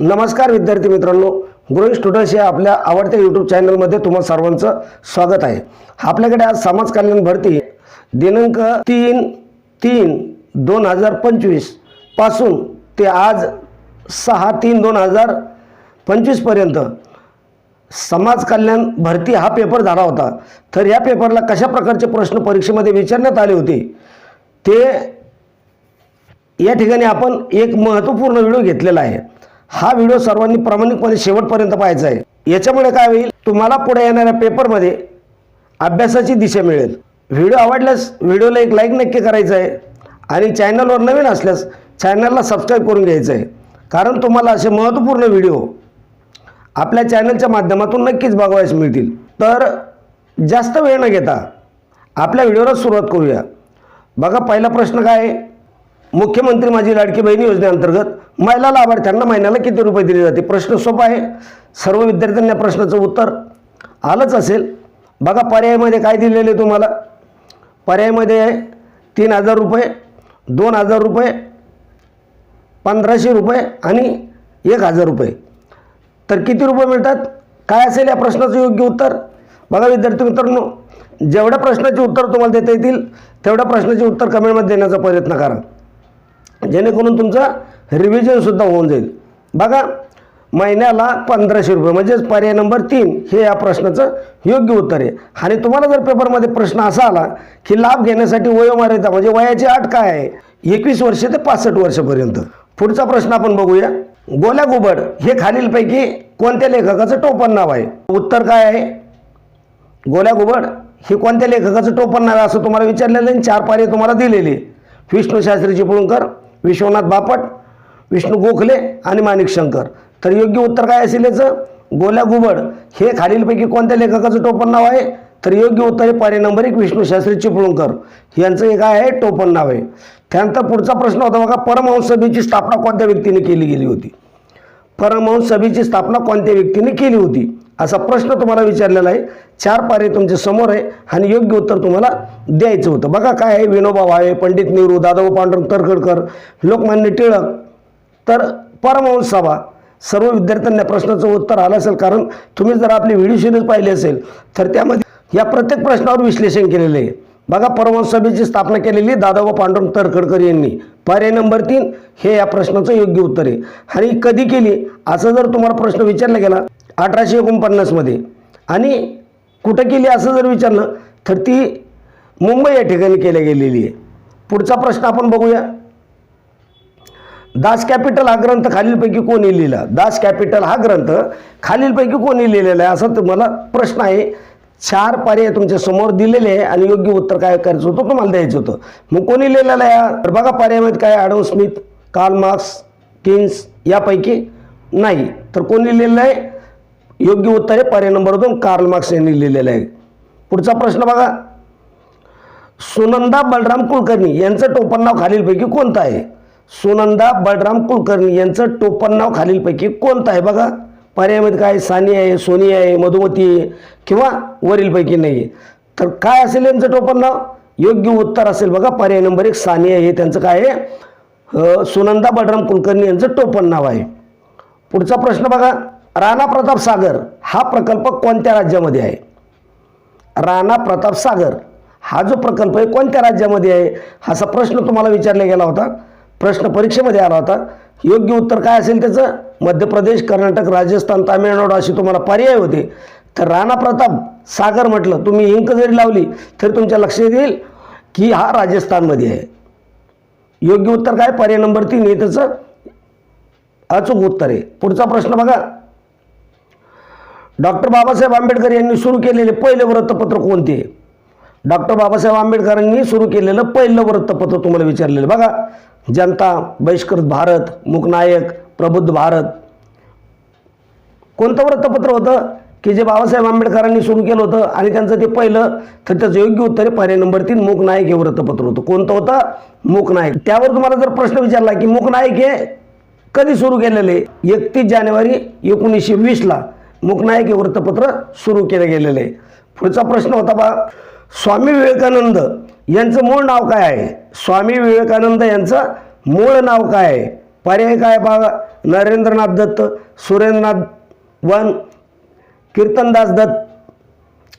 नमस्कार विद्यार्थी मित्रांनो ग्रोईंग स्टुडंट्स या आपल्या आवडत्या यूट्यूब चॅनलमध्ये तुम्हा सर्वांचं स्वागत आहे. आपल्याकडे आज समाज कल्याण भरती दिनांक तीन तीन दोन हजार पंचवीसपासून ते आज सहा तीन दोन हजार पंचवीसपर्यंत समाज कल्याण भरती हा पेपर झाला होता. तर या पेपरला कशा प्रकारचे प्रश्न परीक्षेमध्ये विचारण्यात आले होते ते या ठिकाणी आपण एक महत्त्वपूर्ण व्हिडिओ घेतलेला आहे. हा व्हिडिओ सर्वांनी प्रामाणिकपणे शेवटपर्यंत पाहायचा आहे. याच्यामुळे काय होईल? तुम्हाला पुढे येणाऱ्या पेपरमध्ये अभ्यासाची दिशा मिळेल. व्हिडिओ आवडल्यास व्हिडिओला एक लाईक नक्की करायचं आहे आणि चॅनलवर नवीन असल्यास चॅनलला सबस्क्राईब करून घ्यायचं आहे. कारण तुम्हाला असे महत्त्वपूर्ण व्हिडिओ आपल्या चॅनलच्या माध्यमातून नक्कीच बघावयास मिळतील. तर जास्त वेळ न घेता आपल्या व्हिडिओला सुरुवात करूया. बघा पहिला प्रश्न काय आहे? मुख्यमंत्री माझी लाडकी बहिणी योजनेअंतर्गत महिला लाभार्थ्यांना महिन्याला किती रुपये दिले जाते? प्रश्न सोपा आहे. सर्व विद्यार्थ्यांना प्रश्नाचं उत्तर आलंच असेल. बघा पर्यायमध्ये काय दिलेलं आहे तुम्हाला? पर्यायमध्ये आहे तीन हजार रुपये दोन हजार रुपये पंधराशे रुपये आणि एक हजार रुपये. तर किती रुपये मिळतात? काय असेल या प्रश्नाचं योग्य उत्तर? बघा विद्यार्थी मित्रांनो जेवढ्या प्रश्नाचे उत्तर तुम्हाला देता येतील तेवढ्या प्रश्नाचे उत्तर कमेंटमध्ये देण्याचा प्रयत्न करा. जेणेकरून तुमचं रिव्हिजनसुद्धा होऊन जाईल. बघा महिन्याला पंधराशे रुपये म्हणजेच पर्याय नंबर तीन हे या प्रश्नाचं योग्य उत्तर आहे. आणि तुम्हाला जर पेपरमध्ये प्रश्न असा आला की लाभ घेण्यासाठी वयोमर्यादा म्हणजे वयाची अट काय आहे? एकवीस वर्ष ते पासष्ट वर्षापर्यंत. पुढचा प्रश्न आपण बघूया. गोल्या गुबड हे खालीलपैकी कोणत्या लेखकाचं टोपण नाव आहे? उत्तर काय आहे? गोल्या गुबड हे कोणत्या लेखकाचं टोपण नाव आहे असं तुम्हाला विचारलेलं आणि चार पारे तुम्हाला दिलेली विष्णू शास्त्री चिपळूणकर विश्वनाथ बापट विष्णू गोखले आणि माणिक शंकर. तर योग्य उत्तर काय असेल याचं? गोल्या घुबड हे खालीलपैकी कोणत्या लेखकाचं टोपण नाव आहे? तर योग्य उत्तर आहे पर्याय नंबर एक विष्णू शास्त्री चिपळूणकर. यांचं एक काय आहे टोपण नाव आहे. त्यानंतर पुढचा प्रश्न होता बघा परमहंस सभेची स्थापना कोणत्या व्यक्तीने केली गेली होती? परमहंस सभेची स्थापना कोणत्या व्यक्तीने केली होती? असा प्रश्न तुम्हाला विचारलेला आहे. चार पारे तुमच्यासमोर आहे आणि योग्य उत्तर तुम्हाला द्यायचं होतं. बघा काय आहे. विनोबा भावे पंडित नेहरू दादाभाऊ पांडुरंग तरखडकर लोकमान्य टिळक. तर परमहंस सभा सर्व विद्यार्थ्यांना प्रश्नाचं उत्तर आलं असेल कारण तुम्ही जर आपली व्हिडिओ सिरीज पाहिली असेल तर त्यामध्ये या प्रत्येक प्रश्नावर विश्लेषण केलेलं आहे. बघा परमहंस सभेची स्थापना केलेली दादाभाऊ पांडुरंग तरखडकर यांनी. पर्याय नंबर तीन हे या प्रश्नाचं योग्य उत्तर आहे. आणि कधी केली? असं जर तुम्हाला प्रश्न विचारला गेला अठराशे एकोणपन्नासमध्ये आणि कुठं केली असं जर विचारलं तर ती मुंबई या ठिकाणी केल्या गेलेली आहे. पुढचा प्रश्न आपण बघूया. दास कॅपिटल हा ग्रंथ खालीलपैकी कोणी लिहिला दास कॅपिटल हा ग्रंथ खालीलपैकी कोणी लिहिलेला आहे? असा तुम्हाला प्रश्न आहे. चार पर्याय तुमच्यासमोर दिलेले आहे आणि योग्य उत्तर काय करायचं होतं तुम्हाला द्यायचं होतं. मग कोणी लिहिलेलं आहे तर बघा पर्यायामध्ये काय Adam Smith Karl Marx Keynes यापैकी नाही. तर कोणी लिहिलेलं आहे? योग्य उत्तर आहे पर्याय नंबर दोन कार्ल मार्क्स यांनी लिहिलेलं आहे. पुढचा प्रश्न बघा. सुनंदा बलराम कुलकर्णी यांचं टोपण नाव खालीलपैकी कोणतं आहे? सुनंदा बलराम कुलकर्णी यांचं टोपण नाव खालीलपैकी कोणतं आहे बघा. पर्यायामध्ये काय सानी आहे सोनी आहे मधुमती किंवा वरीलपैकी नाही आहे तर काय असेल यांचं टोपण नाव? योग्य उत्तर असेल बघा. पर्याय नंबर एक सानी आहे. त्यांचं काय आहे? सुनंदा बलराम कुलकर्णी यांचं टोपण नाव आहे. पुढचा प्रश्न बघा. राणा प्रताप सागर हा प्रकल्प कोणत्या राज्यामध्ये आहे? राणा प्रताप सागर हा जो प्रकल्प आहे कोणत्या राज्यामध्ये आहे? असा प्रश्न तुम्हाला विचारला गेला होता. प्रश्न परीक्षेमध्ये आला होता. योग्य उत्तर काय असेल त्याचं? मध्य प्रदेश कर्नाटक राजस्थान तामिळनाडू असे तुम्हाला पर्याय होते. तर राणा प्रताप सागर म्हटलं तुम्ही इंक जरी लावली तरी तुमच्या लक्षात येईल की हा राजस्थानमध्ये आहे. योग्य उत्तर काय? पर्याय नंबर तीन हे त्याचं. अचूक उत्तर आहे. पुढचा प्रश्न बघा. डॉक्टर बाबासाहेब आंबेडकर यांनी सुरू केलेले पहिले वृत्तपत्र कोणते? डॉक्टर बाबासाहेब आंबेडकरांनी सुरू केलेलं पहिलं वृत्तपत्र तुम्हाला विचारलेलं बघा. जनता बहिष्कृत भारत मुकनायक प्रबुद्ध भारत. कोणतं वृत्तपत्र होतं की जे बाबासाहेब आंबेडकरांनी सुरू केलं होतं आणि त्यांचं ते पहिलं तर त्याचं योग्य उत्तर आहे पर्याय नंबर तीन मूकनायक हे वृत्तपत्र होतं. कोणतं होतं? मूकनायक. त्यावर तुम्हाला जर प्रश्न विचारला की मूकनायक हे कधी सुरू केलेले? एकतीस जानेवारी एकोणीसशे वीसला मूकनायक हे वृत्तपत्र सुरू केलं गेलेलं. आहे पुढचा प्रश्न होता बा स्वामी विवेकानंद यांचं मूळ नाव काय आहे? स्वामी विवेकानंद यांचं मूळ नाव काय आहे? पर्याय काय बघा नरेंद्रनाथ दत्त सुरेंद्रनाथ वन कीर्तनदास दत्त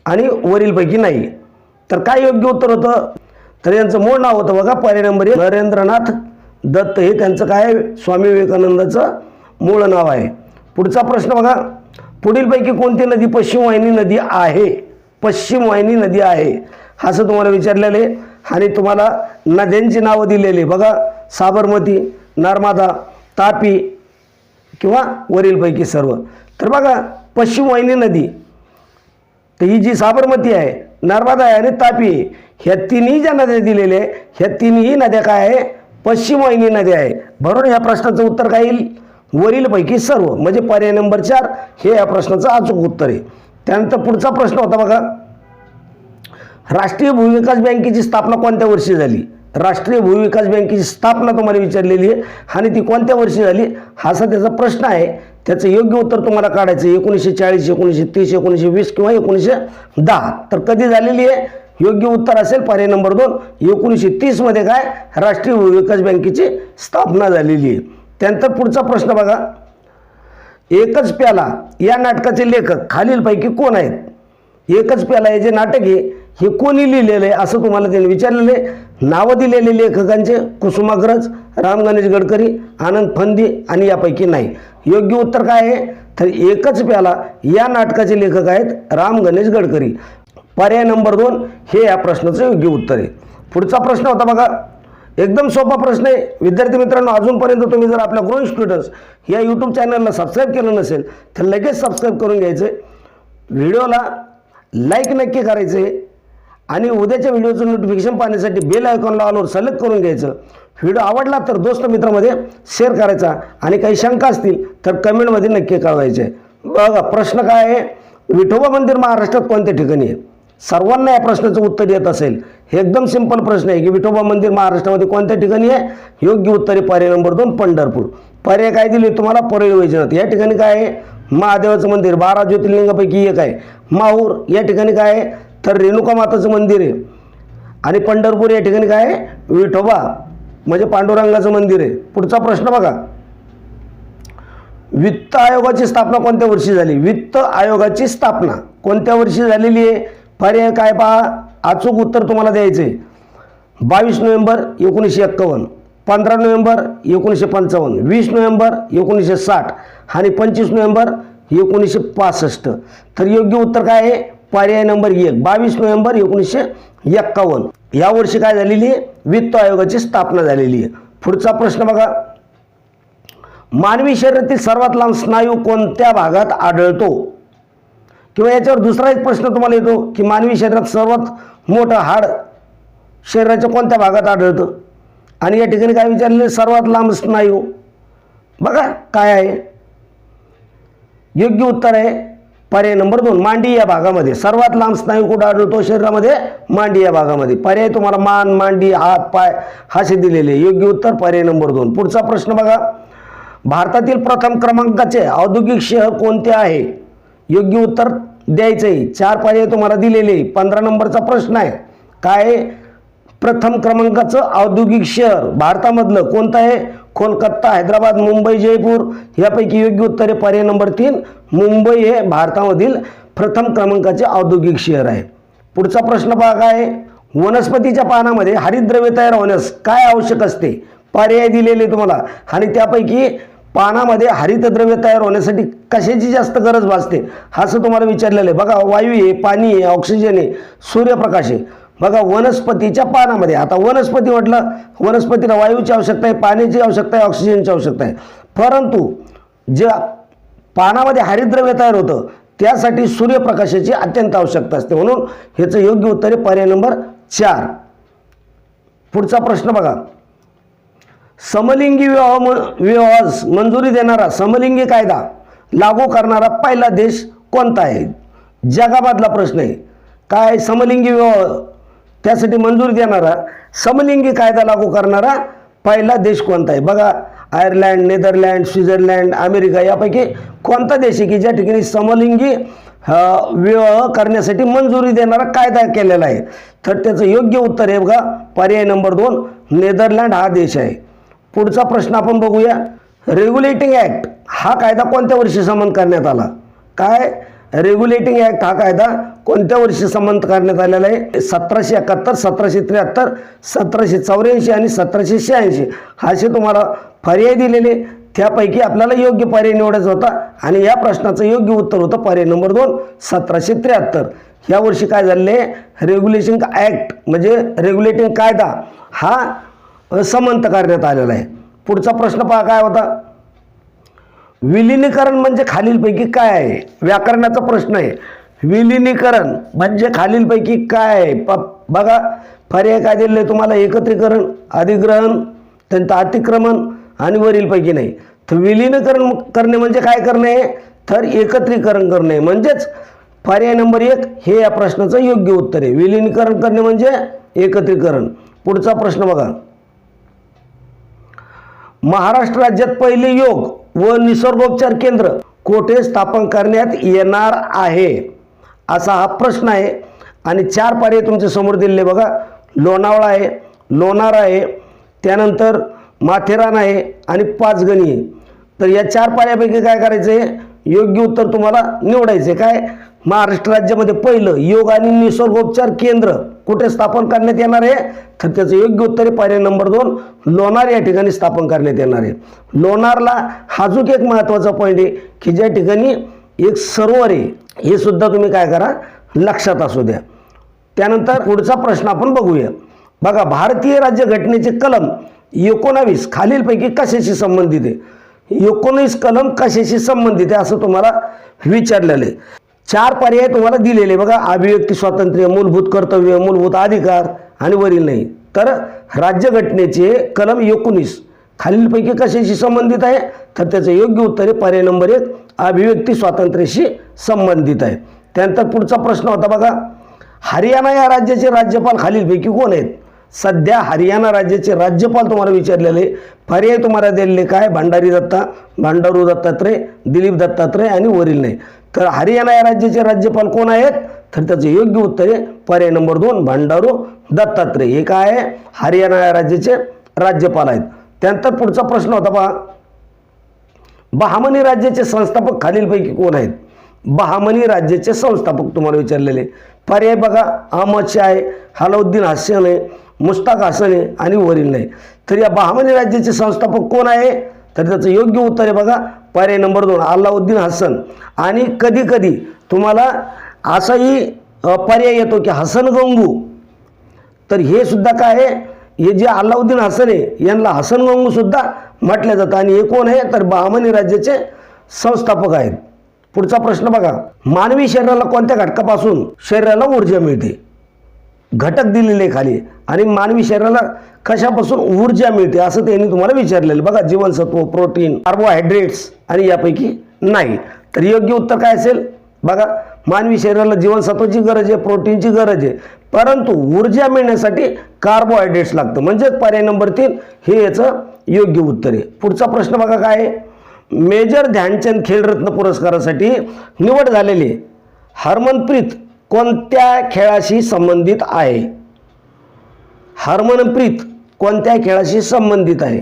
आणि वरीलपैकी नाही. तर काय योग्य उत्तर होतं? तर यांचं मूळ नाव होतं बघा पर्याय नंबर एक नरेंद्रनाथ दत्त. हे त्यांचं काय स्वामी विवेकानंदाचं मूळ नाव आहे. पुढचा प्रश्न बघा. पुढीलपैकी कोणती नदी पश्चिम वाहिनी नदी आहे? पश्चिम वाहिनी नदी आहे. असं तुम्हाला विचारलेलं आहे. आणि तुम्हाला नद्यांची नावं दिलेली आहे. बघा साबरमती नर्मदा तापी किंवा वरीलपैकी सर्व. तर बघा पश्चिम वाहिनी नदी. तर ही जी साबरमती आहे नर्मदा आहे आणि तापी ह्या तिन्ही ज्या नद्या दिलेल्या आहे ह्या तिन्ही नद्या काय आहे? पश्चिम वाहिनी नद्या आहे. बरोबर या प्रश्नाचं उत्तर काय येईल? वरीलपैकी सर्व. म्हणजे पर्याय नंबर चार हे या प्रश्नाचं अचूक उत्तर आहे. त्यानंतर पुढचा प्रश्न होता बघा. राष्ट्रीय भूविकास बँकेची स्थापना कोणत्या वर्षी झाली? राष्ट्रीय भूविकास बँकेची स्थापना तुम्हाला विचारलेली आहे. आणि ती कोणत्या वर्षी झाली? हा असा त्याचा प्रश्न आहे. त्याचं योग्य उत्तर तुम्हाला काढायचं आहे. एकोणीसशे चाळीस एकोणीसशे तीस एकोणीसशे वीस किंवा एकोणीसशे दहा. तर कधी झालेली आहे? योग्य उत्तर असेल पर्याय नंबर दोन. एकोणीसशे तीसमध्ये काय? राष्ट्रीय भूविकास बँकेची स्थापना झालेली आहे. त्यानंतर पुढचा प्रश्न बघा. एकच प्याला या नाटकाचे लेखक खालीलपैकी कोण आहेत? एकच प्याला हे जे नाटक आहे हे कोणी लिहिलेलं आहे असं तुम्हाला त्यांनी विचारलेलं आहे. नावं दिलेले लेखकांचे कुसुमाग्रज राम गणेश गडकरी आनंद फंदी आणि यापैकी नाही. योग्य उत्तर काय आहे? तर एकच प्याला या नाटकाचे लेखक आहेत राम गणेश गडकरी. पर्याय नंबर दोन हे या प्रश्नाचं योग्य उत्तर आहे. पुढचा प्रश्न होता बघा. एकदम सोपा प्रश्न आहे. विद्यार्थी मित्रांनो अजूनपर्यंत तुम्ही जर आपल्या ग्रोइंग स्टुडंट्स या यूट्यूब चॅनलला सबस्क्राईब केलं नसेल तर लगेच सबस्क्राईब करून घ्यायचं व्हिडिओला लाईक नक्की करायचे आणि उद्याच्या व्हिडिओचं नोटिफिकेशन पाहण्यासाठी बेल आयकॉनला ऑलवर सलग करून घ्यायचं. व्हिडिओ आवडला तर दोस्त मित्रामध्ये शेअर करायचा. आणि काही शंका असतील तर कमेंटमध्ये नक्की कळवायचे. बघा प्रश्न काय आहे? विठोबा मंदिर महाराष्ट्रात कोणत्या ठिकाणी आहे? सर्वांना या प्रश्नाचं उत्तर येत असेल. हे एकदम सिंपल प्रश्न आहे की विठोबा मंदिर महाराष्ट्रामध्ये कोणत्या ठिकाणी आहे? योग्य उत्तर आहे पर्याय नंबर दोन पंढरपूर. पर्याय काय दिले तुम्हाला? परळी वैजनाथ. या ठिकाणी काय आहे? महादेवाचं मंदिर. बारा ज्योतिर्लिंगापैकी एक आहे. माहूर. या ठिकाणी काय आहे? तर रेणुका माताचं मंदिर आहे. आणि पंढरपूर या ठिकाणी काय आहे? विठोबा म्हणजे पांडुरंगाचं मंदिर आहे. पुढचा प्रश्न बघा. वित्त आयोगाची स्थापना कोणत्या वर्षी झाली? वित्त आयोगाची स्थापना कोणत्या वर्षी झालेली आहे? पर्याय काय पहा? अचूक उत्तर तुम्हाला द्यायचं आहे बावीस नोव्हेंबर एकोणीसशे एक्कावन्न पंधरा नोव्हेंबर एकोणीसशे पंचावन्न वीस नोव्हेंबर एकोणीसशे साठ आणि पंचवीस नोव्हेंबर एकोणीसशे पासष्ट. तर योग्य उत्तर काय आहे? पर्याय नंबर एक बावीस नोव्हेंबर एकोणीसशे एक्कावन्न. या वर्षी काय झालेली आहे? वित्त आयोगाची स्थापना झालेली आहे. पुढचा प्रश्न बघा. मानवी शरीरातील सर्वात लांब स्नायू कोणत्या भागात आढळतो? किंवा याच्यावर दुसरा एक प्रश्न तुम्हाला येतो की मानवी शरीरात सर्वात मोठं हाड शरीराच्या कोणत्या भागात आढळतं? आणि या ठिकाणी काय विचारले सर्वात लांब स्नायू. बघा काय आहे? योग्य उत्तर आहे पर्याय नंबर दोन मांडी या भागामध्ये. सर्वात लांब स्नायू कुठं आढळतो? शरीरामध्ये मांडी या भागामध्ये. पर्याय तुम्हाला मान मांडी हात पाय असे दिलेले. योग्य उत्तर पर्याय नंबर दोन. पुढचा प्रश्न बघा. भारतातील प्रथम क्रमांकाचे औद्योगिक शहर कोणते आहे? योग्य उत्तर द्यायचं आहे चार पर्याय तुम्हाला दिलेले. पंधरा नंबरचा प्रश्न आहे. काय आहे? प्रथम क्रमांकाचं औद्योगिक शहर भारतामधलं कोणतं आहे? कोलकाता हैदराबाद मुंबई जयपूर यापैकी योग्य उत्तर आहे पर्याय नंबर तीन. मुंबई हे भारतामधील प्रथम क्रमांकाचे औद्योगिक शहर आहे. पुढचा प्रश्न बघा काय आहे? वनस्पतीच्या पानामध्ये हरितद्रव्य तयार होण्यास काय आवश्यक असते? पर्याय दिलेले तुम्हाला. आणि त्यापैकी पानामध्ये हरितद्रव्य तयार होण्यासाठी कशाची जास्त गरज भासते? असं तुम्हाला विचारलेलं आहे. बघा वायू आहे पाणी आहे ऑक्सिजन आहे सूर्यप्रकाश आहे. बघा वनस्पतीच्या पानामध्ये. आता वनस्पती म्हटलं वनस्पतीला वायूची आवश्यकता आहे पाण्याची आवश्यकता आहे ऑक्सिजनची आवश्यकता आहे. परंतु ज्या पानामध्ये हरिद्रव्य तयार होतं त्यासाठी सूर्यप्रकाशाची अत्यंत आवश्यकता असते. म्हणून ह्याचं योग्य उत्तर आहे पर्याय नंबर चार. पुढचा प्रश्न बघा. समलिंगी विवाह म- विवाहास मंजुरी देणारा समलिंगी कायदा लागू करणारा पहिला देश कोणता आहे? जगामधला प्रश्न आहे. काय समलिंगी विवाह त्यासाठी मंजुरी देणारा समलिंगी कायदा लागू करणारा पहिला देश कोणता आहे? बघा आयर्लंड नेदरलँड स्वित्झर्लंड अमेरिका यापैकी कोणता देश आहे की ज्या ठिकाणी समलिंगी विवाह करण्यासाठी मंजुरी देणारा कायदा केलेला आहे? तर त्याचं योग्य उत्तर आहे बघा पर्याय नंबर दोन नेदरलँड हा देश आहे. पुढचा प्रश्न आपण बघूया. रेग्युलेटिंग ॲक्ट हा कायदा कोणत्या वर्षी समान करण्यात आला? काय? रेग्युलेटिंग ॲक्ट हा कायदा? कोणत्या वर्षी संमत करण्यात आलेला आहे? सतराशे एकाहत्तर सतराशे त्र्याहत्तर सतराशे चौऱ्याऐंशी आणि सतराशे शहाऐंशी. असे तुम्हाला पर्याय दिलेले. त्यापैकी आपल्याला योग्य पर्याय निवडायचा होता आणि या प्रश्नाचं योग्य उत्तर होतं पर्याय नंबर दोन सतराशे त्र्याहत्तर. या वर्षी काय झाले रेग्युलेशन ॲक्ट म्हणजे रेग्युलेटिंग कायदा हा समंत करण्यात आलेला आहे. पुढचा प्रश्न पहा काय होता? विलिनीकरण म्हणजे खालीलपैकी काय आहे? व्याकरणाचा प्रश्न आहे. विलिनीकरण म्हणजे खालीलपैकी काय आहे? प बघा पर्याय काय दिले तुम्हाला? एकत्रीकरण अधिग्रहण त्यांचं अतिक्रमण आणि वरीलपैकी नाही. तर विलिनीकरण करणे म्हणजे काय करणे? तर एकत्रीकरण करणे. म्हणजेच पर्याय नंबर एक हे या प्रश्नाचं योग्य उत्तर आहे. विलिनीकरण करणे म्हणजे एकत्रीकरण. पुढचा प्रश्न बघा. महाराष्ट्र राज्यात पहिले योग व निसर्गोपचार केंद्र कोठे स्थापन करण्यात येणार आहे? असा हा प्रश्न आहे. आणि चार पर्याय तुमच्यासमोर दिलेले बघा. लोणावळा आहे लोणार आहे त्यानंतर माथेरान आहे आणि पाचगणी आहे. तर या चार पर्यायापैकी काय करायचं आहे योग्य उत्तर तुम्हाला निवडायचे काय? महाराष्ट्र राज्यामध्ये पहिलं योग आणि निसर्गोपचार केंद्र कुठे स्थापन करण्यात येणार आहे? तर त्याचं योग्य उत्तर आहे पर्याय नंबर दोन लोणार या ठिकाणी स्थापन करण्यात येणार आहे. लोणारला हाजूक एक महत्त्वाचा पॉईंट आहे की ज्या ठिकाणी एक सरोवर आहे हे सुद्धा तुम्ही काय करा लक्षात असू द्या. त्यानंतर पुढचा प्रश्न आपण बघूया. बघा भारतीय राज्यघटनेचे कलम एकोणावीस खालीलपैकी कशाशी संबंधित आहे? एकोणीस कलम कशाशी संबंधित आहे असं तुम्हाला विचारलेलं आहे. चार पर्याय तुम्हाला दिलेले. बघा अभिव्यक्ती स्वातंत्र्य मूलभूत कर्तव्य मूलभूत अधिकार आणि वरील नाही. तर राज्यघटनेचे कलम एकोणीस खालीलपैकी कशाशी संबंधित आहे? तर त्याचं योग्य उत्तर आहे पर्याय नंबर एक अभिव्यक्ती स्वातंत्र्याशी संबंधित आहे. त्यानंतर पुढचा प्रश्न होता बघा हरियाणा या राज्याचे राज्यपाल खालीलपैकी कोण आहेत? सध्या हरियाणा राज्याचे राज्यपाल तुम्हाला विचारलेले पर्याय तुम्हाला दिलेले काय? भंडारी दत्ता भंडारू दत्तात्रय दिलीप दत्तात्रय आणि वरील नाही. तर हरियाणा या राज्याचे राज्यपाल कोण आहेत? तर त्याचं योग्य उत्तर आहे पर्याय नंबर दोन भंडारू दत्तात्रय. हे काय आहे? हरियाणा या राज्याचे राज्यपाल आहेत. त्यानंतर पुढचा प्रश्न होता पहा. बहामनी राज्याचे संस्थापक खालीलपैकी कोण आहेत? बहामनी राज्याचे संस्थापक तुम्हाला विचारलेले. पर्याय बघा. अहमद शाह आहे हलाउद्दीन हसन आहे मुश्ताक हसन आहे आणि वरील नाही. तर या बहामनी राज्याचे संस्थापक कोण आहे? तर त्याचं योग्य उत्तर आहे बघा पर्याय नंबर दोन अल्लाउद्दीन हसन. आणि कधी कधी तुम्हाला असाही पर्याय येतो की हसन गंगू. तर हे सुद्धा काय आहे? हे जे अल्लाउद्दीन हसन आहे यांना हसन गंगू सुद्धा म्हटलं जातं. आणि हे कोण आहे? तर बहामनी राज्याचे संस्थापक आहेत. पुढचा प्रश्न बघा. मानवी शरीराला कोणत्या घटकापासून शरीराला ऊर्जा मिळते? घटक दिलेले खाली. आणि मानवी शरीराला कशापासून ऊर्जा मिळते असं त्यांनी तुम्हाला विचारलेलं. बघा जीवनसत्व प्रोटीन कार्बोहायड्रेट्स आणि यापैकी नाही. तर योग्य उत्तर काय असेल? बघा मानवी शरीराला जीवनसत्वाची गरज आहे प्रोटीनची गरज आहे. परंतु ऊर्जा मिळण्यासाठी कार्बोहायड्रेट्स लागतं. म्हणजेच पर्याय नंबर तीन हे याचं योग्य उत्तर आहे. पुढचा प्रश्न बघा काय आहे? मेजर ध्यानचंद खेलरत्न पुरस्कारासाठी निवड झालेली आहे. हरमनप्रीत कोणत्या खेळाशी संबंधित आहे? हरमनप्रीत कोणत्या खेळाशी संबंधित आहे.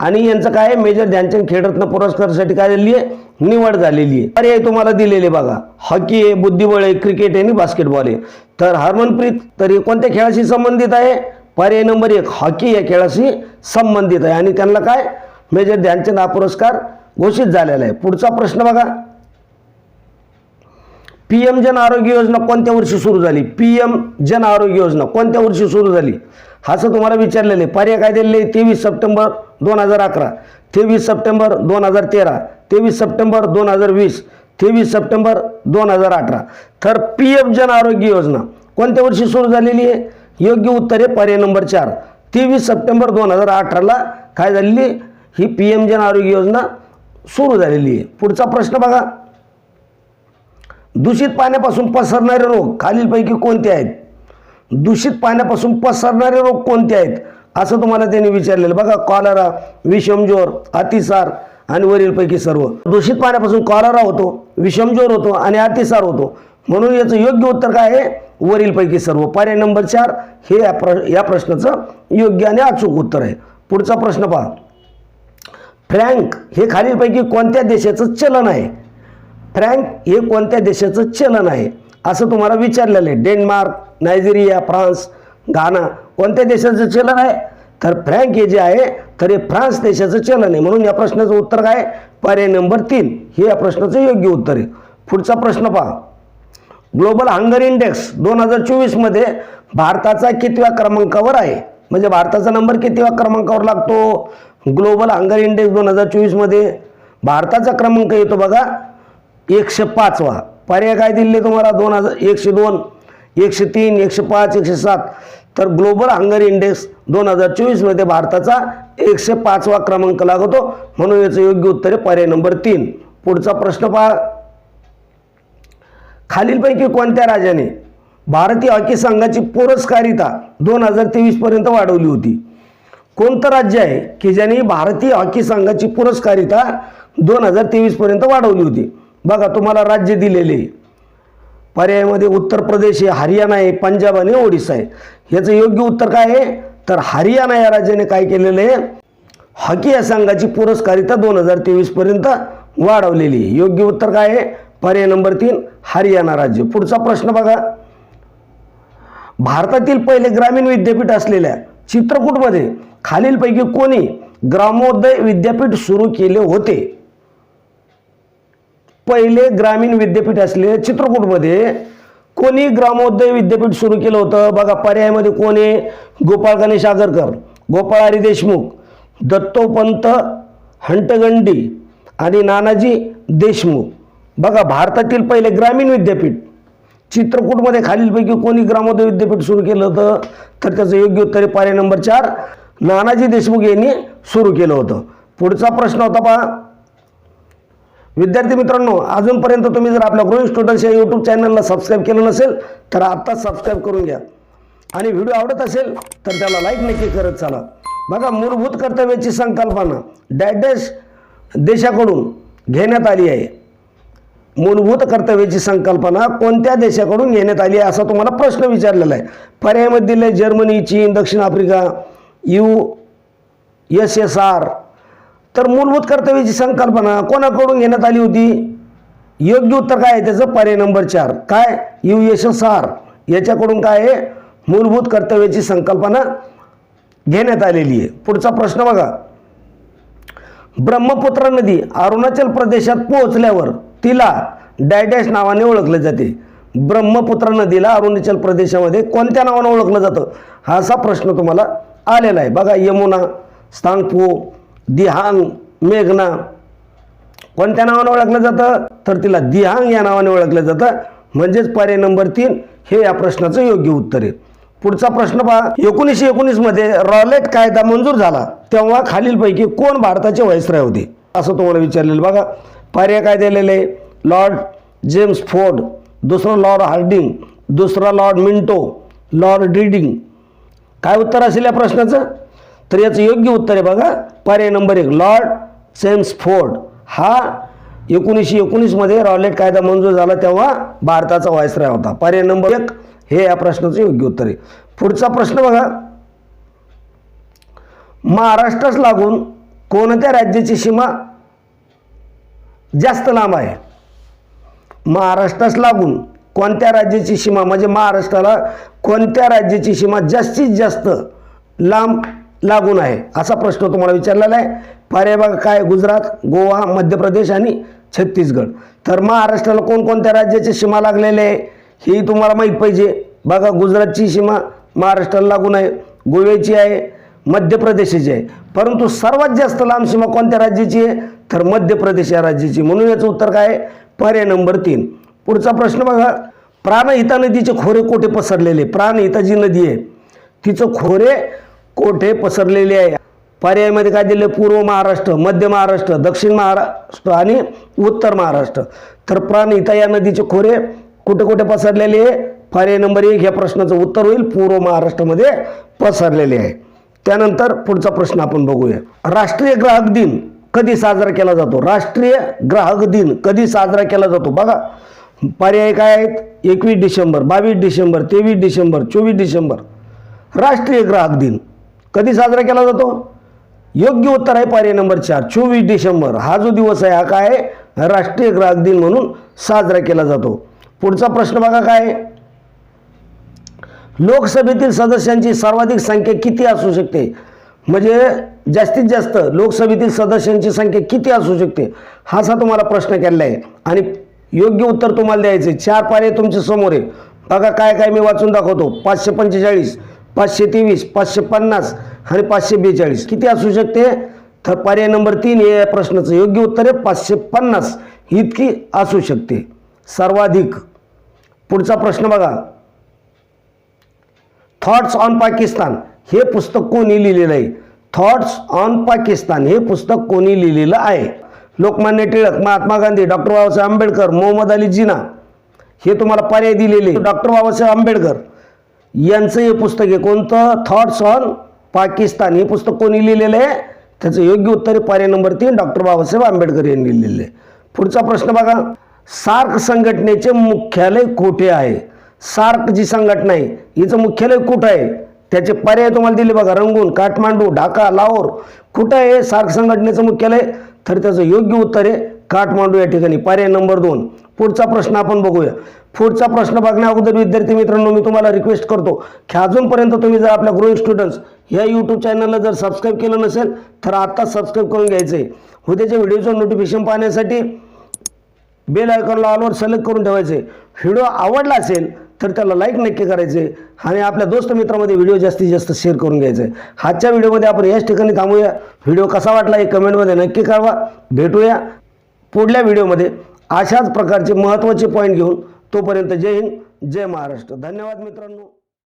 आणि यांचं काय मेजर ध्यानचंद खेळरत्न पुरस्कारासाठी काय झालेली आहे. निवड झालेली आहे. पर्याय तुम्हाला दिलेले बघा. हॉकी आहे बुद्धिबळ आहे क्रिकेट आहे आणि बास्केटबॉल आहे. तर हरमनप्रीत तर हे कोणत्या खेळाशी संबंधित आहे? पर्याय नंबर एक हॉकी या खेळाशी संबंधित आहे. आणि त्यांना काय? मेजर ध्यानचंद हा पुरस्कार घोषित झालेला आहे. पुढचा प्रश्न बघा. पी एम जन आरोग्य योजना कोणत्या वर्षी सुरू झाली? पी एम जन आरोग्य योजना कोणत्या वर्षी सुरू झाली? असं तुम्हाला विचारलेलं आहे. पर्याय काय दिलेले? तेवीस सप्टेंबर दोन हजार अकरा तेवीस सप्टेंबर दोन हजार तेरा तेवीस सप्टेंबर दोन हजार वीस तेवीस सप्टेंबर दोन हजार अठरा. तर पी एम जन आरोग्य योजना कोणत्या वर्षी सुरू झालेली आहे? योग्य उत्तर आहे पर्याय नंबर चार. तेवीस सप्टेंबर दोन हजार अठराला काय झालेली आहे? ही पी एम जन आरोग्य योजना सुरू झालेली आहे. पुढचा प्रश्न बघा. दूषित पाण्यापासून पसरणारे रोग खालीलपैकी कोणते आहेत? दूषित पाण्यापासून पसरणारे रोग कोणते आहेत? असं तुम्हाला त्यांनी विचारलेलं. बघा कॉलरा विषमज्वर अतिसार आणि वरीलपैकी सर्व. दूषित पाण्यापासून कॉलरा होतो विषमज्वर होतो आणि अतिसार होतो. म्हणून याचं योग्य उत्तर काय आहे? वरीलपैकी सर्व. पर्याय नंबर चार हे या प्र या प्रश्नाचं योग्य आणि अचूक उत्तर आहे. पुढचा प्रश्न पहा. फ्रँक हे खालीलपैकी कोणत्या देशाचं चलन आहे? फ्रँक हे कोणत्या देशाचं चलन आहे? असं तुम्हाला विचारलेलं आहे. डेन्मार्क नायजेरिया फ्रान्स घाना कोणत्या देशाचं चलन आहे? तर फ्रँक हे जे आहे तर हे फ्रान्स देशाचं चलन आहे. म्हणून या प्रश्नाचं उत्तर काय? पर्याय नंबर तीन. हे या प्रश्नाचं योग्य उत्तर आहे. पुढचा प्रश्न पहा. ग्लोबल हंगर इंडेक्स दोन हजार चोवीसमध्ये भारताचा कितव्या क्रमांकावर आहे? म्हणजे भारताचा नंबर कितव्या क्रमांकावर लागतो? ग्लोबल हंगर इंडेक्स दोन हजार चोवीसमध्ये भारताचा क्रमांक येतो बघा. एकशे पाचवा पर्याय काय दिले तुम्हाला? दोन हजार एकशे दोन एकशे तीन एकशे पाच एकशे सात. तर ग्लोबल हंगर इंडेक्स दोन हजार चोवीसमध्ये भारताचा एकशे पाचवा क्रमांक लागतो. म्हणून याचं योग्य उत्तर आहे पर्याय नंबर तीन. पुढचा प्रश्न पहा. खालीलपैकी कोणत्या राजाने भारतीय हॉकी संघाची पुरस्कारिता दोन हजार तेवीसपर्यंत वाढवली होती? कोणतं राज्य आहे की ज्याने भारतीय हॉकी संघाची पुरस्कारिता दोन हजार तेवीसपर्यंत वाढवली होती? बघा तुम्हाला राज्य दिलेले. आहे. पर्यायामध्ये उत्तर प्रदेश आहे हरियाणा आहे पंजाब आणि ओडिसा आहे. याचं योग्य उत्तर काय आहे? तर हरियाणा या राज्याने काय केलेलं आहे? हॉकी या संघाची पुरस्कारिता दोन हजार तेवीसपर्यंत वाढवलेली आहे. योग्य उत्तर काय आहे? पर्याय नंबर तीन हरियाणा राज्य. पुढचा प्रश्न बघा. भारतातील पहिले ग्रामीण विद्यापीठ असलेल्या चित्रकूटमध्ये खालीलपैकी कोणी ग्रामोदय विद्यापीठ सुरू केले होते? पहिले ग्रामीण विद्यापीठ असले चित्रकूटमध्ये कोणी ग्रामोदय विद्यापीठ सुरू केलं होतं? बघा पर्यायामध्ये कोण आहे गोपाळ गणेश आगरकर गोपाळ हरी देशमुख दत्तोपंत हंटगंडी आणि नानाजी देशमुख. बघा भारतातील पहिले ग्रामीण विद्यापीठ. चित्रकूटमध्ये खालीलपैकी कोणी ग्रामोदय विद्यापीठ सुरू केलं होतं? तर त्याचं योग्य उत्तर पर्याय नंबर चार. नानाजी देशमुख यांनी सुरू केलं होतं. पुढचा प्रश्न होता पहा. विद्यार्थी मित्रांनो अजूनपर्यंत तुम्ही जर आपल्या ग्रोईंग स्टुडंट्स या यूट्यूब चॅनलला सबस्क्राईब केलं नसेल तर आत्ताच सबस्क्राईब करून घ्या. आणि व्हिडिओ आवडत असेल तर त्याला लाईक नक्की करत चला. बघा मूलभूत कर्तव्याची संकल्पना डॅडॅश देशाकडून घेण्यात आली आहे. मूलभूत कर्तव्याची संकल्पना कोणत्या देशाकडून घेण्यात आली आहे असा तुम्हाला प्रश्न विचारलेला आहे. पर्यायमध्ये दिले जर्मनी चीन दक्षिण Africa U S S R तर मूलभूत कर्तव्याची संकल्पना कोणाकडून घेण्यात आली होती? योग्य उत्तर काय आहे त्याचं? पर्याय नंबर चार. काय? यू एस एस आर याच्याकडून काय आहे? मूलभूत कर्तव्याची संकल्पना घेण्यात आलेली आहे. पुढचा प्रश्न बघा. ब्रह्मपुत्र नदी अरुणाचल प्रदेशात पोहोचल्यावर तिला डायडॅश नावाने ओळखले जाते. ब्रह्मपुत्र नदीला अरुणाचल प्रदेशामध्ये कोणत्या नावाने ओळखलं जातं? हा असा प्रश्न तुम्हाला आलेला आहे. बघा यमुना स्थांगपो दिहांग मेघना. कोणत्या नावाने ओळखलं जातं? तर तिला दिहांग या नावाने ओळखलं जातं. म्हणजेच पर्याय नंबर तीन हे या प्रश्नाचं योग्य उत्तर आहे. पुढचा प्रश्न पहा. एकोणीसशे एकोणीसमध्ये रॉलेट कायदा मंजूर झाला. तेव्हा खालीलपैकी कोण भारताचे व्हायसराय होते? असं तुम्हाला विचारलेलं बघा. पर्याय काय दिलेले? आहे लॉर्ड जेम्स फोर्ड दुसरं लॉर्ड हार्डिंग दुसरा लॉर्ड मिंटो लॉर्ड रीडिंग. काय उत्तर असेल या प्रश्नाचं? तर याचं योग्य उत्तर आहे बघा. पर्याय नंबर एक लॉर्ड सेम्स फोर्ड. हा एकोणीसशे एकोणीसमध्ये रॉलेट कायदा मंजूर झाला तेव्हा भारताचा व्हायसराय होता. पर्याय नंबर एक हे या प्रश्नाचं योग्य उत्तर आहे. पुढचा प्रश्न बघा. महाराष्ट्रास लागून कोणत्या राज्याची सीमा जास्त लांब आहे? महाराष्ट्रास लागून कोणत्या राज्याची सीमा म्हणजे महाराष्ट्राला कोणत्या राज्याची सीमा जास्तीत जास्त लांब लागून आहे असा प्रश्न तुम्हाला विचारलेला आहे. पर्याय बघा काय गुजरात गोवा मध्य प्रदेश आणि छत्तीसगड. तर महाराष्ट्राला कोणकोणत्या राज्याची सीमा लागलेली आहे? ही तुम्हाला माहीत पाहिजे. बघा गुजरातची सीमा महाराष्ट्राला लागून आहे. गोव्याची आहे. मध्य प्रदेशाची आहे. परंतु सर्वात जास्त लांब सीमा कोणत्या राज्याची आहे? तर मध्य प्रदेश या राज्याची. म्हणून याचं उत्तर काय आहे? पर्याय नंबर तीन. पुढचा प्रश्न बघा. प्राणहिता नदीचे खोरे कोठे पसरलेले? प्राणहिता जी नदी आहे. तिचं खोरे कोठे पसरलेले आहे? पर्यायमध्ये काय दिले? पूर्व महाराष्ट्र मध्य महाराष्ट्र दक्षिण महाराष्ट्र आणि उत्तर महाराष्ट्र. तर प्राणहिता या नदीचे खोरे कुठे कुठे पसरलेले आहे? पर्याय नंबर एक ह्या प्रश्नाचं उत्तर होईल. पूर्व महाराष्ट्रामध्ये पसरलेले आहे. त्यानंतर पुढचा प्रश्न आपण बघूया. राष्ट्रीय ग्राहक दिन कधी साजरा केला जातो? राष्ट्रीय ग्राहक दिन कधी साजरा केला जातो? बघा पर्याय काय आहेत? एकवीस डिसेंबर बावीस डिसेंबर तेवीस डिसेंबर चोवीस डिसेंबर. राष्ट्रीय ग्राहक दिन. कधी साजरा केला जातो? योग्य उत्तर आहे पर्याय नंबर चार. चोवीस डिसेंबर हा जो दिवस आहे हा काय आहे? राष्ट्रीय ग्राहक दिन म्हणून साजरा केला जातो. पुढचा प्रश्न बघा काय आहे? लोकसभेतील सदस्यांची सर्वाधिक संख्या किती असू शकते? म्हणजे जास्तीत जास्त लोकसभेतील सदस्यांची संख्या किती असू शकते? हाचा तुम्हाला प्रश्न केलेला आहे. आणि योग्य उत्तर तुम्हाला द्यायचे चार पर्याय तुमच्यासमोर आहे. बघा काय काय मी वाचून दाखवतो. पाचशे पंचेचाळीस पाचशे तेवीस पाचशे पन्नास आणि पाचशे बेचाळीस. किती असू शकते? तर पर्याय नंबर तीन या प्रश्नाचं योग्य उत्तर आहे. पाचशे पन्नास इतकी असू शकते. सर्वाधिक. पुढचा प्रश्न बघा. थॉट्स ऑन पाकिस्तान हे पुस्तक कोणी लिहिलेलं आहे? थॉट्स ऑन पाकिस्तान हे पुस्तक कोणी लिहिलेलं आहे? लोकमान्य टिळक महात्मा गांधी डॉक्टर बाबासाहेब आंबेडकर मोहम्मद अली जिना हे तुम्हाला पर्याय दिलेले. डॉक्टर बाबासाहेब आंबेडकर. यांचं हे पुस्तक आहे कोणतं? Thoughts on Pakistan. हे पुस्तक कोणी लिहिलेलं आहे? त्याचं योग्य उत्तर आहे पर्याय नंबर तीन. डॉक्टर बाबासाहेब आंबेडकर यांनी लिहिलेलं आहे. पुढचा प्रश्न बघा. सार्क संघटनेचे मुख्यालय कुठे आहे? सार्क जी संघटना आहे हिचं मुख्यालय कुठं आहे? त्याचे पर्याय तुम्हाला दिले बघा. रंगून काठमांडू ढाका लाहोर. कुठं आहे सार्क संघटनेचं मुख्यालय? तर त्याचं योग्य उत्तर आहे काठमांडू या ठिकाणी. पर्याय नंबर दोन. पुढचा प्रश्न आपण बघूया. पुढचा प्रश्न बघण्या अगोदर विद्यार्थी मित्रांनो मी तुम्हाला रिक्वेस्ट करतो. की अजूनपर्यंत तुम्ही जर आपल्या ग्रोईंग स्टुडंट्स या यूट्यूब चॅनलला जर सबस्क्राईब केलं नसेल तर आत्ताच सबस्क्राईब करून घ्यायचं आहे. उद्याच्या व्हिडिओचं नोटिफिकेशन पाहण्यासाठी बेल आयकॉनला ऑलवर सिलेक्ट करून ठेवायचे व्हिडिओ आवडला असेल तर त्याला लाईक नक्की करायचे आणि आपल्या दोस्त मित्रामध्ये व्हिडिओ जास्तीत जास्त शेअर करून घ्यायचे आजच्या व्हिडिओमध्ये आपण याच ठिकाणी थांबूया. व्हिडिओ कसा वाटला हे कमेंटमध्ये नक्की कळवा. भेटूया पुढल्या व्हिडिओमध्ये अशाच प्रकारचे महत्त्वाचे पॉईंट घेऊन तोपर्यंत जय हिंद जय महाराष्ट्र. धन्यवाद मित्रांनो.